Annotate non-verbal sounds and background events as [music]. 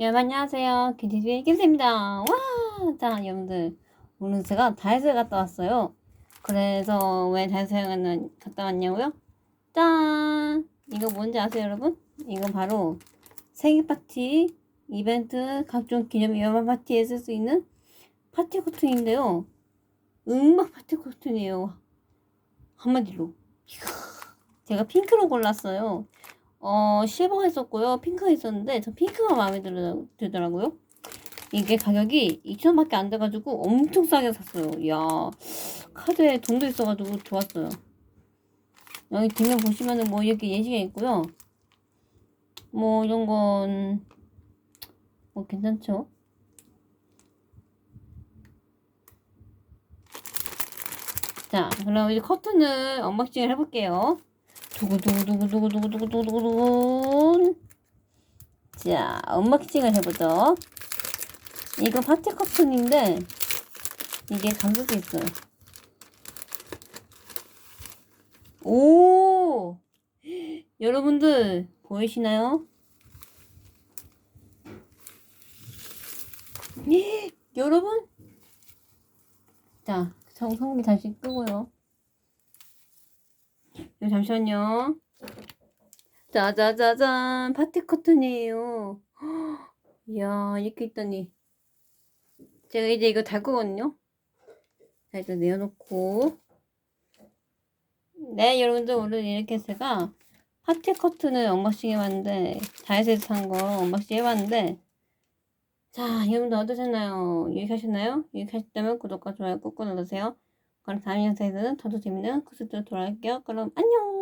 여러분 안녕하세요. 김치주의 김새입니다. 와! 자, 여러분들. 오늘 제가 다이소에 갔다 왔어요. 그래서 왜 다이소에 갔다 왔냐고요? 짠! 이거 뭔지 아세요, 여러분? 이건 바로 생일 파티, 이벤트, 각종 기념 연말 파티에 쓸 수 있는 파티 코튼인데요. 음악 파티 코튼이에요. 한마디로. [laughs] 제가 핑크로 골랐어요. 어, 실버가 있었고요. 핑크가 있었는데, 저 핑크가 마음에 들더, 들더라 고요. 이게 가격이 2,000원밖에 안 돼가지고 엄청 싸게 샀어요. 이야, 카드에 돈도 있어가지고 좋았어요. 여기 뒷면 보시면은 뭐 이렇게 예시가 있고요. 뭐 이런 건, 뭐 괜찮죠? 자, 그럼 이제 커튼을 언박싱을 해볼게요. 두구두구두구두구두구두구두구두구 자 언박싱을 해보죠 이거 파티 커튼인데 이게 가격이 있어요 오 여러분들 보이시나요? 예, 여러분 자 성, 성비 다시 끄고요 네, 잠시만요. 짜자자잔, 파티 커튼이에요. [gasps] 이야, 이렇게 있다니. 제가 이제 이거 달 거거든요. 자, 일단 내어놓고. 네, 여러분들, 오늘 이렇게 제가 파티 커튼을 언박싱 해봤는데, 다이소에서 산 거 언박싱 해봤는데, 자, 여러분들 어떠셨나요? 유익하셨나요? 유익하셨다면 구독과 좋아요 꾹꾹 눌러주세요. 그럼 다음 영상에서는 더더 재밌는 코스트로 돌아올게요. 그럼 안녕!